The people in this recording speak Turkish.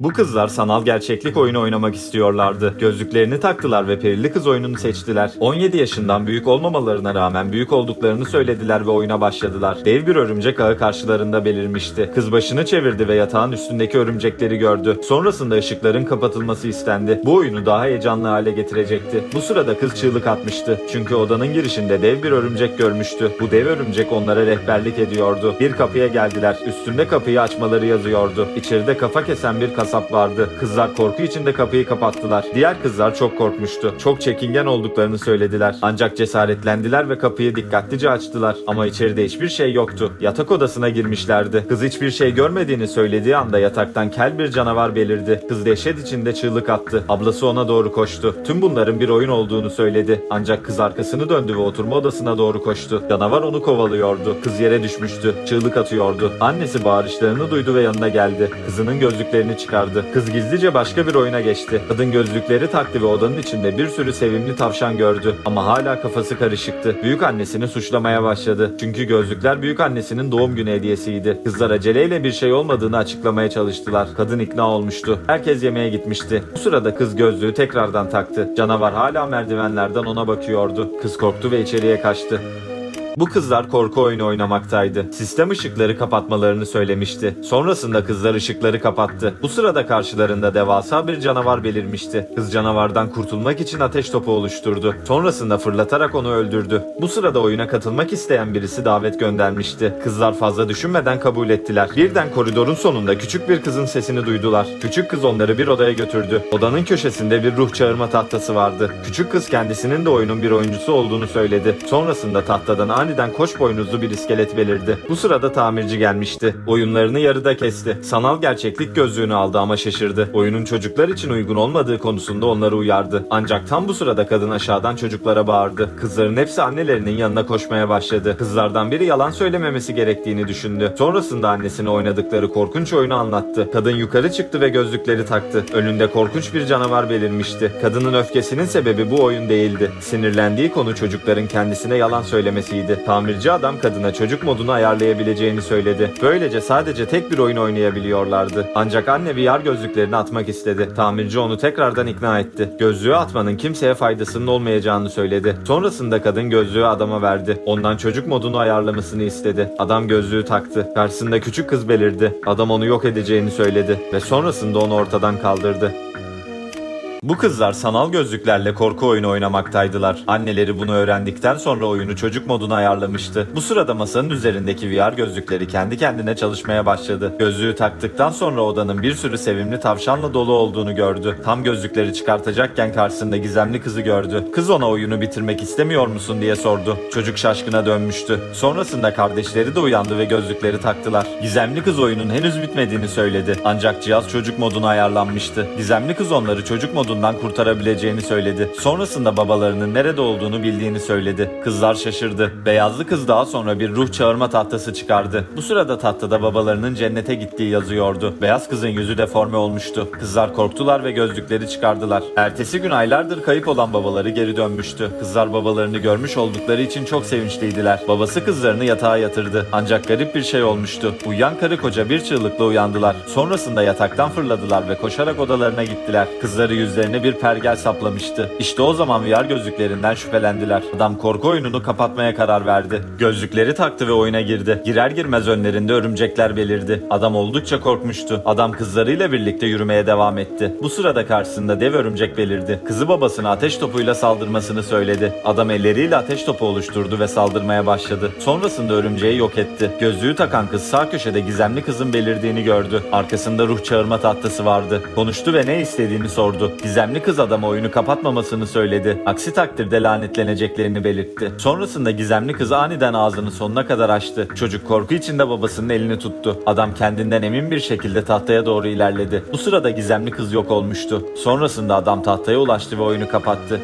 Bu kızlar sanal gerçeklik oyunu oynamak istiyorlardı. Gözlüklerini taktılar ve perili kız oyununu seçtiler. 17 yaşından büyük olmamalarına rağmen büyük olduklarını söylediler ve oyuna başladılar. Dev bir örümcek ağı karşılarında belirmişti. Kız başını çevirdi ve yatağın üstündeki örümcekleri gördü. Sonrasında ışıkların kapatılması istendi. Bu oyunu daha heyecanlı hale getirecekti. Bu sırada kız çığlık atmıştı. Çünkü odanın girişinde dev bir örümcek görmüştü. Bu dev örümcek onlara rehberlik ediyordu. Bir kapıya geldiler. Üstünde kapıyı açmaları yazıyordu. İçeride kafa kesen bir kasap vardı. Kızlar korku içinde kapıyı kapattılar. Diğer kızlar çok korkmuştu. Çok çekingen olduklarını söylediler. Ancak cesaretlendiler ve kapıyı dikkatlice açtılar. Ama içeride hiçbir şey yoktu. Yatak odasına girmişlerdi. Kız hiçbir şey görmediğini söylediği anda yataktan kel bir canavar belirdi. Kız dehşet içinde çığlık attı. Ablası ona doğru koştu. Tüm bunların bir oyun olduğunu söyledi. Ancak kız arkasını döndü ve oturma odasına doğru koştu. Canavar onu kovalıyordu. Kız yere düşmüştü. Çığlık atıyordu. Annesi bağırışlarını duydu ve yanına geldi. Kızının gözlüklerini çıkardı. Kız gizlice başka bir oyuna geçti. Kadın gözlükleri taktı ve odanın içinde bir sürü sevimli tavşan gördü. Ama hala kafası karışıktı. Büyük annesini suçlamaya başladı. Çünkü gözlükler büyük annesinin doğum günü hediyesiydi. Kızlar aceleyle bir şey olmadığını açıklamaya çalıştılar. Kadın ikna olmuştu. Herkes yemeğe gitmişti. Bu sırada kız gözlüğü tekrardan taktı. Canavar hala merdivenlerden ona bakıyordu. Kız korktu ve içeriye kaçtı. Bu kızlar korku oyunu oynamaktaydı. Sistem ışıkları kapatmalarını söylemişti. Sonrasında kızlar ışıkları kapattı. Bu sırada karşılarında devasa bir canavar belirmişti. Kız canavardan kurtulmak için ateş topu oluşturdu. Sonrasında fırlatarak onu öldürdü. Bu sırada oyuna katılmak isteyen birisi davet göndermişti. Kızlar fazla düşünmeden kabul ettiler. Birden koridorun sonunda küçük bir kızın sesini duydular. Küçük kız onları bir odaya götürdü. Odanın köşesinde bir ruh çağırma tahtası vardı. Küçük kız kendisinin de oyunun bir oyuncusu olduğunu söyledi. Sonrasında tahtadan aniden koç boynuzlu bir iskelet belirdi. Bu sırada tamirci gelmişti. Oyunlarını yarıda kesti. Sanal gerçeklik gözlüğünü aldı ama şaşırdı. Oyunun çocuklar için uygun olmadığı konusunda onları uyardı. Ancak tam bu sırada kadın aşağıdan çocuklara bağırdı. Kızların hepsi annelerinin yanına koşmaya başladı. Kızlardan biri yalan söylememesi gerektiğini düşündü. Sonrasında annesine oynadıkları korkunç oyunu anlattı. Kadın yukarı çıktı ve gözlükleri taktı. Önünde korkunç bir canavar belirmişti. Kadının öfkesinin sebebi bu oyun değildi. Sinirlendiği konu çocukların kendisine yalan söylemesiydi. Tamirci adam kadına çocuk modunu ayarlayabileceğini söyledi. Böylece sadece tek bir oyun oynayabiliyorlardı. Ancak anne VR gözlüklerini atmak istedi. Tamirci onu tekrardan ikna etti. Gözlüğü atmanın kimseye faydasının olmayacağını söyledi. Sonrasında kadın gözlüğü adama verdi. Ondan çocuk modunu ayarlamasını istedi. Adam gözlüğü taktı. Karşısında küçük kız belirdi. Adam onu yok edeceğini söyledi ve sonrasında onu ortadan kaldırdı. Bu kızlar sanal gözlüklerle korku oyunu oynamaktaydılar. Anneleri bunu öğrendikten sonra oyunu çocuk moduna ayarlamıştı. Bu sırada masanın üzerindeki VR gözlükleri kendi kendine çalışmaya başladı. Gözlüğü taktıktan sonra odanın bir sürü sevimli tavşanla dolu olduğunu gördü. Tam gözlükleri çıkartacakken karşısında gizemli kızı gördü. Kız ona oyunu bitirmek istemiyor musun diye sordu. Çocuk şaşkına dönmüştü. Sonrasında kardeşleri de uyandı ve gözlükleri taktılar. Gizemli kız oyunun henüz bitmediğini söyledi. Ancak cihaz çocuk moduna ayarlanmıştı. Gizemli kız onları çocuk modundan kurtarabileceğini söyledi. Sonrasında babalarının nerede olduğunu bildiğini söyledi. Kızlar şaşırdı. Beyazlı kız daha sonra bir ruh çağırma tahtası çıkardı. Bu sırada tahtada babalarının cennete gittiği yazıyordu. Beyaz kızın yüzü deforme olmuştu. Kızlar korktular ve gözlükleri çıkardılar. Ertesi gün aylardır kayıp olan babaları geri dönmüştü. Kızlar babalarını görmüş oldukları için çok sevinçliydiler. Babası kızlarını yatağa yatırdı. Ancak garip bir şey olmuştu. Uyuyan karı koca bir çığlıkla uyandılar. Sonrasında yataktan fırladılar ve koşarak odalarına gittiler. Kızları yüzlerine bir pergel saplamıştı. İşte o zaman VR gözlüklerinden şüphelendiler. Adam korku oyununu kapatmaya karar verdi. Gözlükleri taktı ve oyuna girdi. Girer girmez önlerinde örümcekler belirdi. Adam oldukça korkmuştu. Adam kızlarıyla birlikte yürümeye devam etti. Bu sırada karşısında dev örümcek belirdi. Kızı babasına ateş topuyla saldırmasını söyledi. Adam elleriyle ateş topu oluşturdu ve saldırmaya başladı. Sonrasında örümceği yok etti. Gözlüğü takan kız sağ köşede gizemli kızın belirdiğini gördü. Arkasında ruh çağırma tahtası vardı. Konuştu ve ne istediğini sordu. Gizemli kız adama oyunu kapatmamasını söyledi. Aksi takdirde lanetleneceklerini belirtti. Sonrasında gizemli kız aniden ağzını sonuna kadar açtı. Çocuk korku içinde babasının elini tuttu. Adam kendinden emin bir şekilde tahtaya doğru ilerledi. Bu sırada gizemli kız yok olmuştu. Sonrasında adam tahtaya ulaştı ve oyunu kapattı.